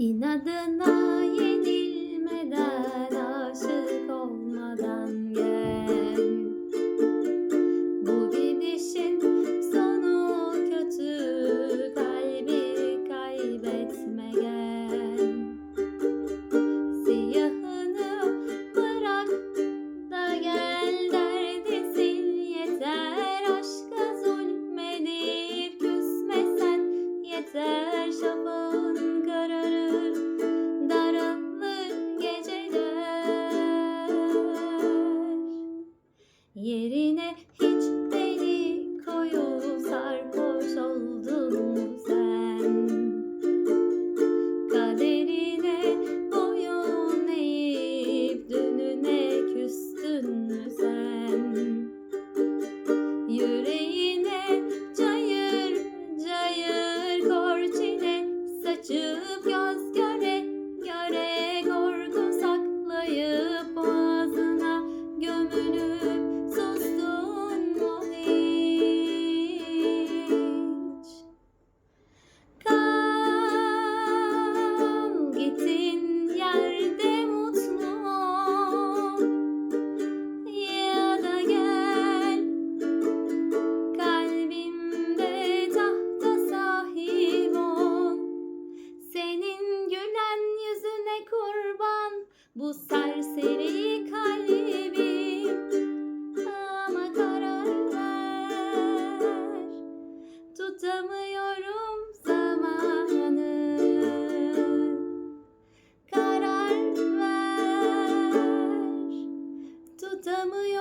İnadına yenilmeden aşık olmadan gel. Bu gidişin sonu kötü kalbi kaybetme gel. Siyahını bırak da gel derdi sil yeter. Aşka zulmedip küsmesen yeter. Şafağın kararır yerine hiç bu serseri kalbim ama karar ver tutamıyorum zamanı. Karar ver tutamıyorum